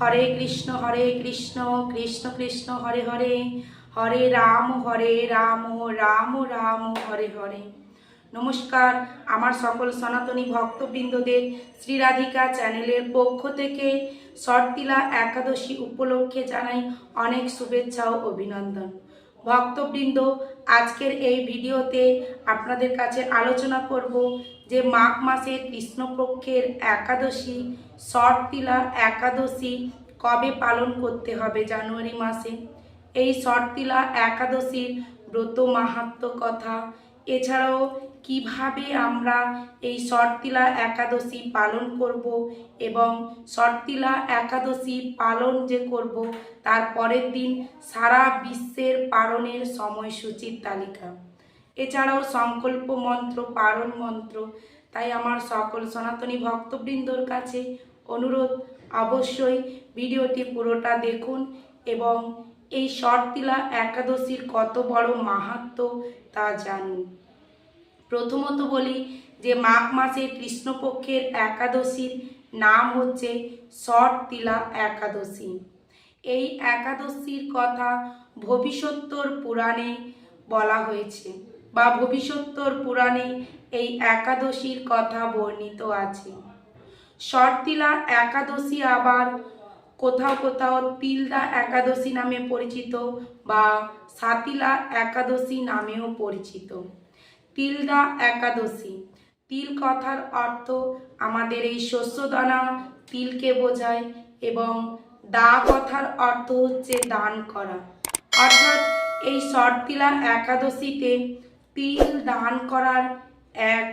হরে কৃষ্ণ হরে কৃষ্ণ কৃষ্ণ কৃষ্ণ, হরে হরে। হরে রাম হরে রাম রাম রাম, হরে হরে। নমস্কার, আমার সকল সনাতনী ভক্তবৃন্দদের শ্রীরাধিকা চ্যানেলের পক্ষ থেকে শর্তিলা একাদশী উপলক্ষে জানাই অনেক শুভেচ্ছা ও অভিনন্দন। ভক্তবৃন্দ, আজকের এই ভিডিওতে আপনাদের কাছে আলোচনা করব যে মাঘ মাসের কৃষ্ণপক্ষের একাদশী শর্তিলা একাদশী কবে পালন করতে হবে জানুয়ারি মাসে? এই শর্তিলা একাদশীর ব্রত মাহাত্ম কথা এছাড়াও কীভাবে আমরা এই শর্তিলা একাদশী পালন করব এবং শর্তিলা একাদশী পালন যে করব, তার পরের দিন সারা বিশ্বের পালনের সময়সূচির তালিকা। এছাড়াও সংকল্প মন্ত্র পারণ মন্ত্র। তাই আমার সকল সনাতনী ভক্তবৃন্দর কাছে অনুরোধ, অবশ্যই ভিডিওটি পুরোটা দেখুন এবং এই শর্তিলা একাদশীর কত বড় মাহাত্ম তা জানুন প্রথমত বলি যে মাঘ মাসে কৃষ্ণপক্ষের একাদশীর নাম হচ্ছে শর্তিলা একাদশী। এই একাদশীর কথা ভবিষ্যত্তর পুরাণে বলা হয়েছে বা ভবিষ্যত্তর পুরাণে এই একাদশীর কথা বর্ণিত আছে। শর্তিলা একাদশী আবার কোথাও কোথাও তিলদা একাদশী নামে পরিচিত বা সাতিলা একাদশী নামেও পরিচিত। তিলদা একাদশী, তিল কথার অর্থ আমাদের এই শস্যদানা তিলকে বোঝায় এবং দা কথার অর্থ হচ্ছে দান করা। অর্থাৎ এই শর্তিলা একাদশীতে তিল দান করার এক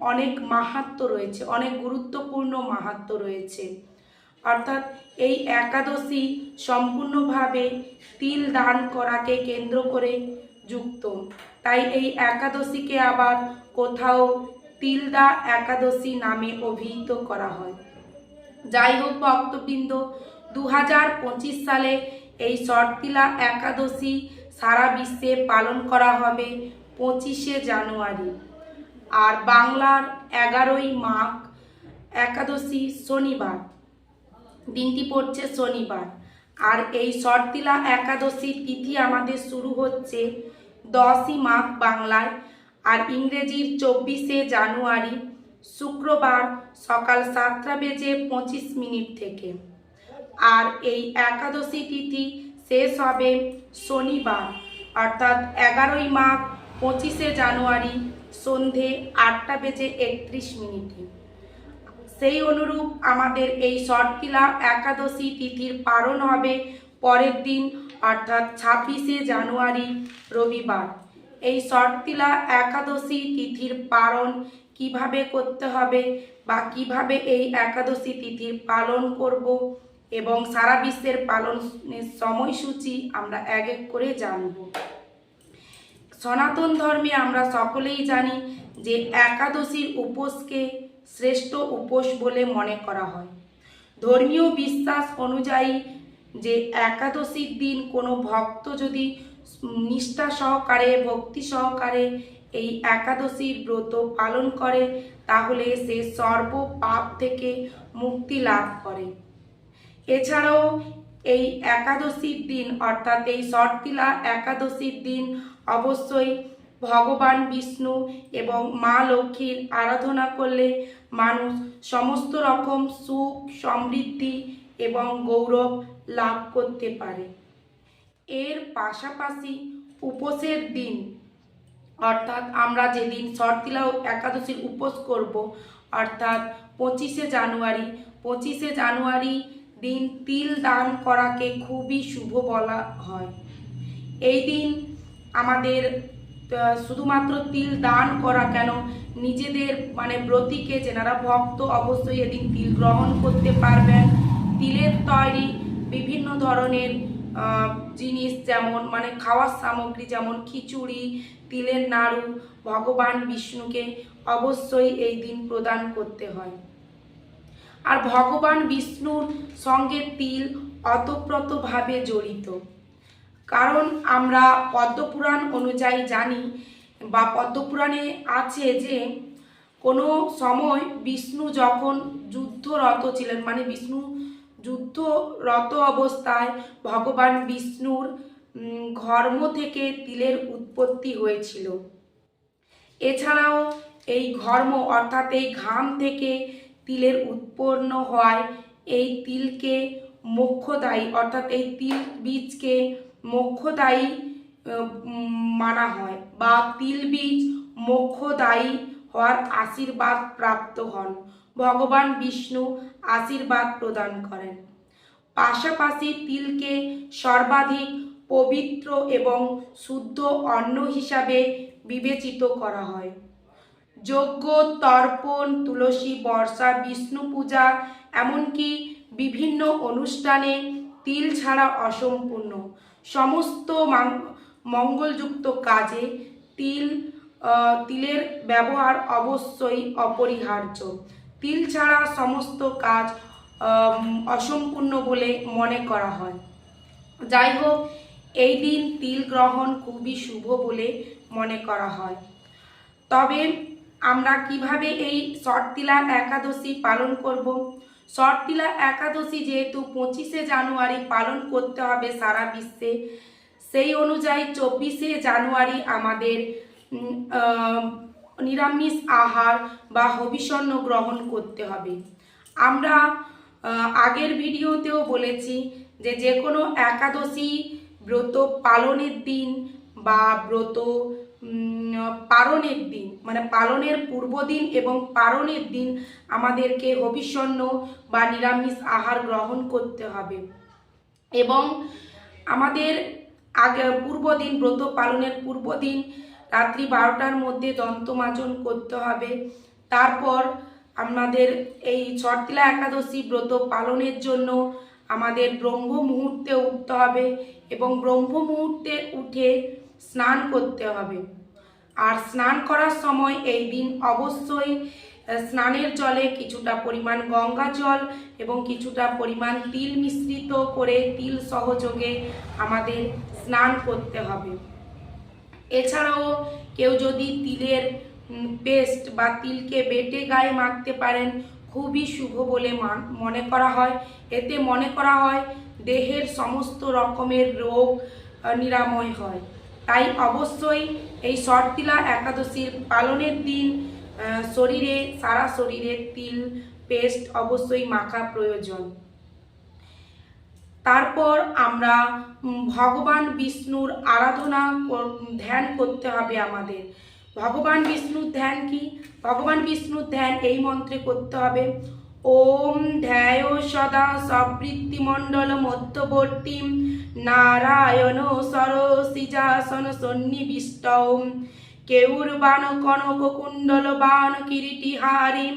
অনেক মাহাত্ম রয়েছে, অনেক গুরুত্বপূর্ণ মাহাত্ম রয়েছে। অর্থাৎ এই একাদশী সম্পূর্ণভাবে তিল দান করাকে কেন্দ্র করে যুক্ত। তাই এই একাদশীকে আবার কোথাও তিলদা একাদশী নামে অভিহিত করা হয়। যাই হোক ভক্তবৃন্দ দু হাজার পঁচিশ সালে এই শর্তিলা একাদশী সারা বিশ্বে পালন করা হবে পঁচিশে জানুয়ারি। আর বাংলার এগারোই মাঘ একাদশী শনিবার। দিনটি পড়ছে শনিবার। আর এই শর্তিলা একাদশী তিথি আমাদের শুরু হচ্ছে দশই মাঘ বাংলায়। আর ইংরেজির চব্বিশে জানুয়ারি শুক্রবার সকাল সাতটা বেজে পঁচিশ মিনিট থেকে। আর এই একাদশী তিথি শেষ হবে শনিবার, অর্থাৎ এগারোই মাঘ পঁচিশে জানুয়ারি সন্ধে আটটা বেজে একত্রিশ মিনিটে। সেই অনুরূপ আমাদের এই শর্তিলা একাদশী তিথির পালন হবে পরের দিন, অর্থাৎ ছাব্বিশে জানুয়ারি, রবিবার। এই শর্তিলা একাদশী তিথির পালন কীভাবে করতে হবে বা কীভাবে এই একাদশী তিথির পালন করব এবং সারা বিশ্বের পালনের সময়সূচি আমরা এক এক করে জানব। সনাতন ধর্মে আমরা সকলেই জানি যে একাদশীর উপোসকে শ্রেষ্ঠ উপোস বলে মনে করা হয়। ধর্মীয় বিশ্বাস অনুযায়ী যে একাদশীর দিন কোনো ভক্ত যদি নিষ্ঠা সহকারে, ভক্তি সহকারে এই একাদশীর ব্রত পালন করে, তাহলে সে সর্ব পাপ থেকে মুক্তি লাভ করে। এছাড়াও এই একাদশীর দিন অর্থাৎ এই শর্তিলা একাদশীর দিন অবশ্যই ভগবান বিষ্ণু এবং মা লক্ষ্মীর আরাধনা করলে মানুষ সমস্ত রকম সুখ, সমৃদ্ধি এবং গৌরব লাভ করতে পারে। এর পাশাপাশি উপোসের দিন, অর্থাৎ আমরা যেদিন শর্তিলা একাদশীর উপোস করব, অর্থাৎ পঁচিশে জানুয়ারি পঁচিশে জানুয়ারি দিন তিল দান করাকে খুবই শুভ বলা হয়। এই দিন আমাদের শুধুমাত্র তিল দান করা কেন? নিজেদের মানে ব্রতীকে যেনারা ভক্ত, অবশ্যই এদিন তিল গ্রহণ করতে পারবেন। তিলের তৈরি বিভিন্ন ধরনের জিনিস যেমন মানে খাওয়ার সামগ্রী যেমন খিচুড়ি, তিলের নাড়ু, ভগবান বিষ্ণুকে অবশ্যই এই দিন প্রদান করতে হয়। আর ভগবান বিষ্ণুর সঙ্গে তিল অতপ্রতভাবে জড়িত। কারণ আমরা পদ্মপুরাণ অনুযায়ী জানি বা পদ্মপুরাণে আছে যে কোনো সময় বিষ্ণু যখন যুদ্ধরত ছিলেন মানে বিষ্ণু যুদ্ধরত অবস্থায় ভগবান বিষ্ণুর ঘর্ম থেকে তিলের উৎপত্তি হয়েছিল। এছাড়াও এই ঘর্ম অর্থাৎ এই ঘাম থেকে তিলের উৎপন্ন হয় এই তিলকে মোক্ষদায়ী অর্থাৎ এই তিল বীজকে মোক্ষদায়ী মানা হয় বা তিল বীজ মোক্ষদায়ী হওয়ার আশীর্বাদ প্রাপ্ত হন। ভগবান বিষ্ণু আশীর্বাদ প্রদান করেন। পাশাপাশি তিলকে সর্বাধিক পবিত্র এবং শুদ্ধ অন্ন হিসাবে বিবেচিত করা হয়। যজ্ঞ, তর্পণ, তুলসী, বর্ষা, বিষ্ণু পূজা, এমনকি বিভিন্ন অনুষ্ঠানে তিল ছাড়া অসম্পূর্ণ। সমস্ত মঙ্গলযুক্ত কাজে তিল তিলের ব্যবহার অবশ্যই অপরিহার্য। তিল ছাড়া সমস্ত কাজ অসম্পূর্ণ বলে মনে করা হয়। যাই হোক, এই দিন তিল গ্রহণ খুবই শুভ বলে মনে করা হয়। তবে আমরা কীভাবে এই শর্তিলা একাদশী পালন করব? শর্তিলা একাদশী যেহেতু পঁচিশে জানুয়ারি পালন করতে হবে সারা বিশ্বে, সেই অনুযায়ী চব্বিশে জানুয়ারি আমাদের নিরামিষ আহার বা হবিষণ্য গ্রহণ করতে হবে। আমরা আগের ভিডিওতেও বলেছি যে যে কোনো একাদশী ব্রত পালনের দিন বা ব্রত পালনের দিন মানে পালনের পূর্ব দিন এবং পালনের দিন আমাদেরকে হবিষণ্য বা নিরামিষ আহার গ্রহণ করতে হবে। এবং আমাদের আগে পূর্ব দিন, ব্রত পালনের পূর্ব দিন, রাত্রি বারোটার মধ্যে দন্তমাজন করতে হবে। তারপর আমাদের এই ছটতিলা একাদশী ব্রত পালনের জন্য আমাদের ব্রহ্ম মুহূর্তে উঠতে হবে এবং ব্রহ্ম মুহূর্তে উঠে স্নান করতে হবে। আর স্নান করার সময় এই দিন অবশ্যই স্নানের জলে কিছুটা পরিমাণ গঙ্গা জল এবং কিছুটা পরিমাণ তিল মিশ্রিত করে তিল সহযোগে আমাদের স্নান করতে হবে। এছাড়াও কেউ যদি তিলের পেস্ট বা তিলকে বেটে গায়ে মাখতে পারেন, খুবই শুভ বলে মনে করা হয়। এতে মনে করা হয়, দেহের সমস্ত রকমের রোগ নিরাময় হয়। তাই অবশ্যই এই শর্তিলা একাদশীর পালনের দিন শরীরে, সারা শরীরে তিল, পেস্ট অবশ্যই মাখা প্রয়োজন। তারপর আমরা ভগবান বিষ্ণুর আরাধনা ধ্যান করতে হবে আমাদের। ভগবান বিষ্ণুর ধ্যান কি? ভগবান বিষ্ণুর ধ্যান এই মন্ত্রে করতে হবে, ওম ধ্যায় সদা সবৃত্তিমণ্ডল মধ্যবর্তী নারায়ণ সরসিজাসন সন্নিবিষ্ট। কেউরবান কনক কুণ্ডল বান কিরিটিহারি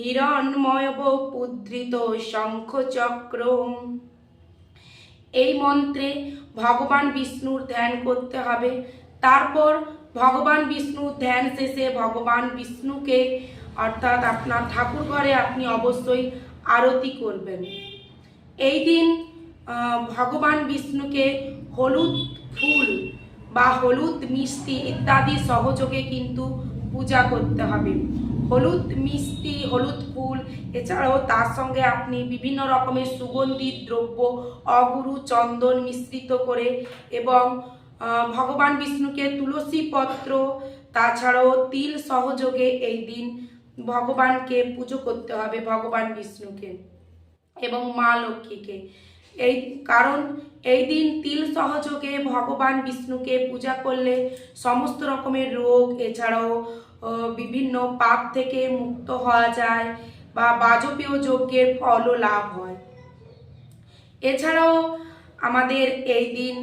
হিরণময় পুদ্রিত শঙ্খ চক্র এই মন্ত্রে ভগবান বিষ্ণুর ধ্যান করতে হবে। তারপর ভগবান বিষ্ণুর ধ্যান শেষে ভগবান বিষ্ণুকে, অর্থাৎ আপনার ঠাকুর ঘরে আপনি অবশ্যই আরতি করবেন। এই দিন ভগবান বিষ্ণুকে হলুদ ফুল বা হলুদ মিষ্টি ইত্যাদি সহযোগে কিন্তু পূজা করতে হবে। হলুদ মিষ্টি, হলুদ ফুল, এছাড়াও তার সঙ্গে আপনি বিভিন্ন রকমের সুগন্ধি, দ্রব্য, অগুরু, চন্দন মিশ্রিত করে এবং ভগবান বিষ্ণুকে তুলসী পত্র, তাছাড়াও তিল সহযোগে এই দিন ভগবানকে পুজো করতে হবে, ভগবান বিষ্ণুকে এবং মা লক্ষ্মীকে। এই কারণ এই দিন তিল সহযোগে ভগবান বিষ্ণুকে পূজা করলে সমস্ত রকমের রোগ, এছাড়াও বিভিন্ন পাপ থেকে মুক্ত হওয়া যায় বা বাজপেয় যজ্ঞের ফলও লাভ হয়। এছাড়াও আমাদের এই দিন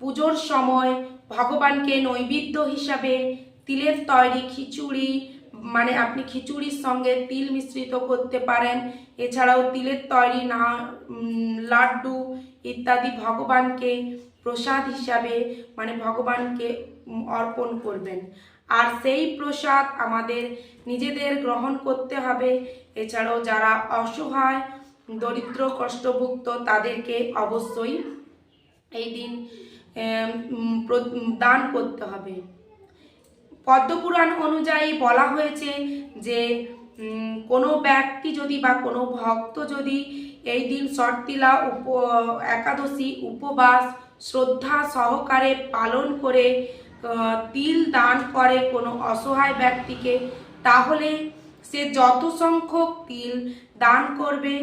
পুজোর সময় ভগবানকে নৈবেদ্য হিসাবে তিলের তৈরি খিচুড়ি মানে আপনি খিচুড়ির সঙ্গে তিল মিশ্রিত করতে পারেন। এছাড়াও তিলের তৈরি না লাড্ডু ইত্যাদি ভগবানকে প্রসাদ হিসাবে মানে ভগবানকে অর্পণ করবেন। আর সেই প্রসাদ আমাদের নিজেদের গ্রহণ করতে হবে। এছাড়াও যারা অসহায়, দরিদ্র, কষ্টভুক্ত, তাদেরকে অবশ্যই এই দিন দান করতে হবে। পদ্মপুরাণ অনুযায়ী বলা হয়েছে যে কোনো ব্যক্তি যদি বা কোনো ভক্ত যদি এই দিন শর্তিলা উপ, একাদশী উপবাস শ্রদ্ধা সহকারে পালন করে তিল দান করে কোনো অসহায় ব্যক্তিকে, তাহলে সে যত সংখ্যক তিল দান করবে,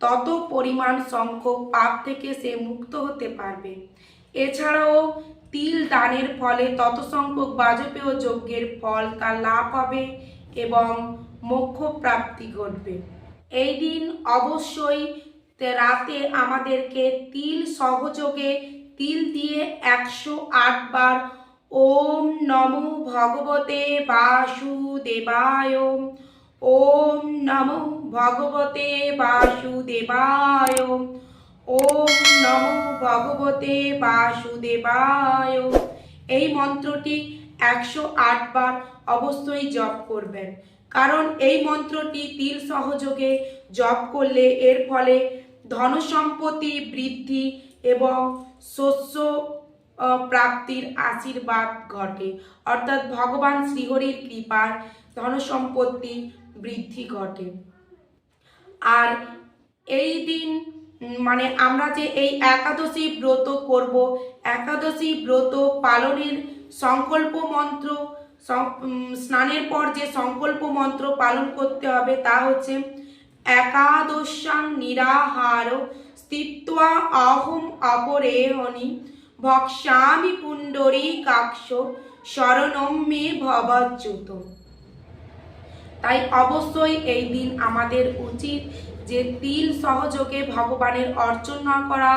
তত পরিমাণ সংখ্যক পাপ থেকে সে মুক্ত হতে পারবে। এছাড়াও তিল দানের ফলে তত সংখ্যক বাজপেয় যজ্ঞের ফল তার লাভ হবে এবং মোক্ষ প্রাপ্তি ঘটবে। এই দিন অবশ্যই রাতে আমাদেরকে তিল সহযোগে তিল দিয়ে একশো আট বার ওম নমো ভগবতে বাসুদেবায়, ওম নমো ভগবতে বাসুদেবায়। ওম নমো ভগবতে বাসুদেবায়। এই মন্ত্রটি একশো আট বার অবশ্যই জপ করবেন। কারণ এই মন্ত্রটি তিল সহযোগে জপ করলে এর ফলে ধনসম্পত্তি বৃদ্ধি এবং শস্য প্রাপ্তির আশীর্বাদ ঘটে। অর্থাৎ ভগবান শ্রীহরির কৃপায় ধনসম্পত্তি বৃদ্ধি ঘটে। আর এই দিন মানে আমরা যে এই একাদশী ব্রত করব, একাদশী ব্রত পালনের সংকল্প মন্ত্র স্নানের পর যে সংকল্প মন্ত্র পালন করতে হবে তা হচ্ছে একাদশাং নিরাহার স্থিত্বা অহম অপরেহনি ভক্ষ্যামি পুণ্ডরী কাক্ষ শরণম মে ভবচ্যুত তাই অবশ্যই এই দিন আমাদের উচিত যে তিল সহযোগে ভগবানের অর্চনা করা,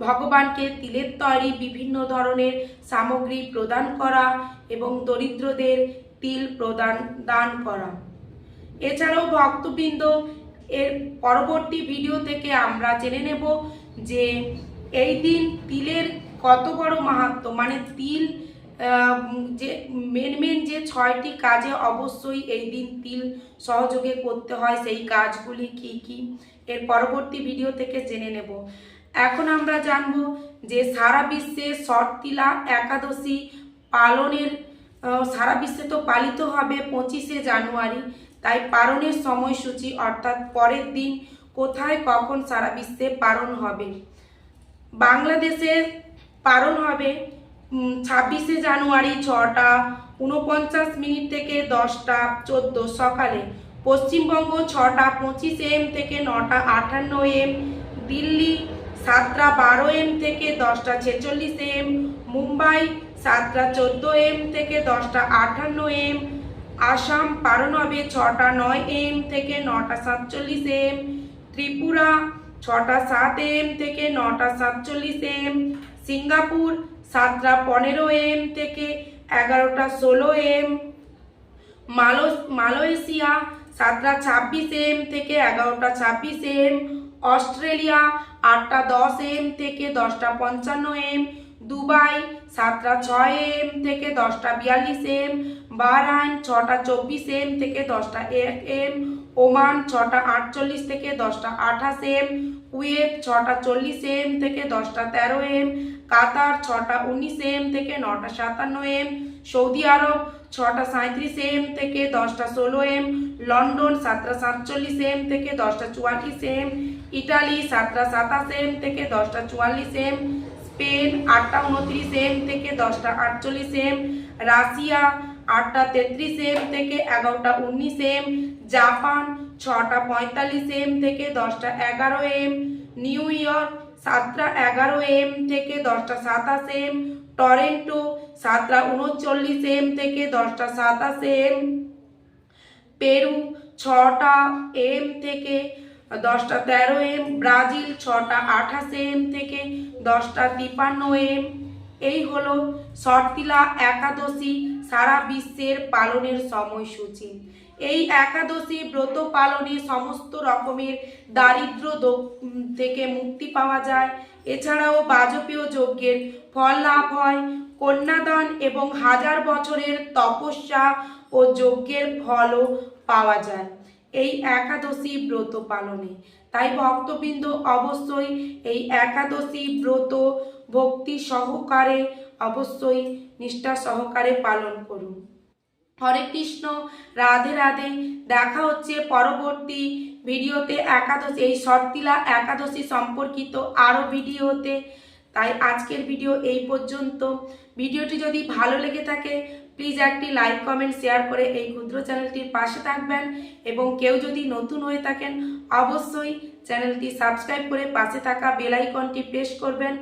ভগবানকে তিলের তৈরি বিভিন্ন ধরনের সামগ্রী প্রদান করা এবং দরিদ্রদের তিল প্রদান, দান করা। এছাড়াও ভক্তবৃন্দ, এর পরবর্তী ভিডিও থেকে আমরা জেনে নেব যে এই দিন তিলের কত বড় মাহাত্ম মানে তিল যে মেন মেন যে ছয়টি কাজে অবশ্যই এই দিন তিল সহযোগে করতে হয়, সেই কাজগুলি কি কি? এর পরবর্তী ভিডিও থেকে জেনে নেব। এখন আমরা জানব যে সারা বিশ্বে শর্তিলা একাদশী পালনের সারা বিশ্বে তো পালিত হবে পঁচিশে জানুয়ারি। তাই পালনের সময়সূচি অর্থাৎ পরের দিন কোথায় কখন সারা বিশ্বে পালন হবে? বাংলাদেশে পালন হবে ছাব্বিশে জানুয়ারি ছটা উনপঞ্চাশ মিনিট থেকে দশটা চোদ্দ সকালে। পশ্চিমবঙ্গ ছটা পঁচিশ এম থেকে নটা আটান্ন এম, দিল্লি সাতটা বারো এম থেকে দশটা ছেচল্লিশ এম, মুম্বাই সাতটা চোদ্দ এম থেকে দশটা আটান্ন এম, আসাম পালন হবে ছটা নয় এম থেকে নটা সাতচল্লিশ এম, ত্রিপুরা ছটা সাত এম থেকে নটা সাতচল্লিশ এম, সিঙ্গাপুর সাতটা পনেরো এম থেকে এগারোটা ষোলো এম মালো মালয়েশিয়া সাতটা ছাব্বিশ এম থেকে এগারোটা ছাব্বিশ এম অস্ট্রেলিয়া আটটা দশ এম থেকে দশটা পঞ্চান্ন এম দুবাই সাতটা ছয় এম থেকে দশটা বিয়াল্লিশ এম বাহরাইন ছটা চব্বিশ এম থেকে দশটা এক এম ওমান ছটা আটচল্লিশ থেকে দশটা আঠাশ এম কুয়েত, ছটা চল্লিশ এম থেকে দশটা তেরো এম, কাতার ছটা উনিশ এম থেকে নটা সাতান্ন এম, সৌদি আরব ছটা সাঁত্রিশ এম থেকে দশটা ষোলো এম, লন্ডন সাতটা সাতচল্লিশ এম থেকে দশটা চুয়াল্লিশ এম, ইটালি সাতটা সাতাশ এম থেকে দশটা চুয়াল্লিশ এম, স্পেন আটটা উনত্রিশ এম থেকে দশটা আটচল্লিশ এম, রাশিয়া আটটা তেত্রিশ এম থেকে এগারোটা উনিশ এম জাপান, ছটা পঁয়তাল্লিশ এম থেকে দশটা এগারো এম নিউ ইয়র্ক, সাতটা এগারো এম থেকে দশটা সাতাশ এম টরেন্টো, সাতটা উনচল্লিশ এম থেকে দশটা সাতাশ এম পেরু, ছটা এম থেকে দশটা তেরো এম ব্রাজিল, ছটা আঠাশ এম থেকে দশটা তিপান্ন এম এই হলো শর্তিলা একাদশী সারা বিশ্বের পালনের সময়সূচি। এই একাদশী ব্রত পালনে সমস্ত রকমের দারিদ্র থেকে মুক্তি পাওয়া যায়। এছাড়াও বাজপেয় যজ্ঞের ফল লাভ হয়। কন্যাদান এবং হাজার বছরের তপস্যা ও যজ্ঞের ফলও পাওয়া যায় এই একাদশী ব্রত পালনে। তাই ভক্তবৃন্দ অবশ্যই এই একাদশী ব্রত ভক্তি সহকারে অবশ্যই নিষ্ঠা সহকারে পালন করুন। হরে কৃষ্ণ, রাধে রাধে। দেখা হচ্ছে পরবর্তী ভিডিওতে একাদশী, এই শর্তিলা একাদশী সম্পর্কিত আরও ভিডিওতে। তাই আজকের ভিডিও এই পর্যন্ত। ভিডিওটি যদি ভালো লেগে থাকে প্লিজ একটি লাইক কমেন্ট শেয়ার করে এই ক্ষুদ্র চ্যানেলটির পাশে থাকবেন। এবং কেউ যদি নতুন হয়ে থাকেন, অবশ্যই চ্যানেলটি সাবস্ক্রাইব করে পাশে থাকা বেলাইকনটি প্রেস করবেন।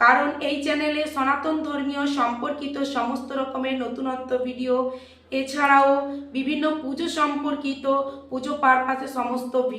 কারণ এই চ্যানেলে সনাতন ধর্মীয় সম্পর্কিত সমস্ত রকমের নতুনত্ব ভিডিও, এছাড়াও বিভিন্ন পুজো সম্পর্কিত পুজো পারপাসে সমস্ত ভিডিও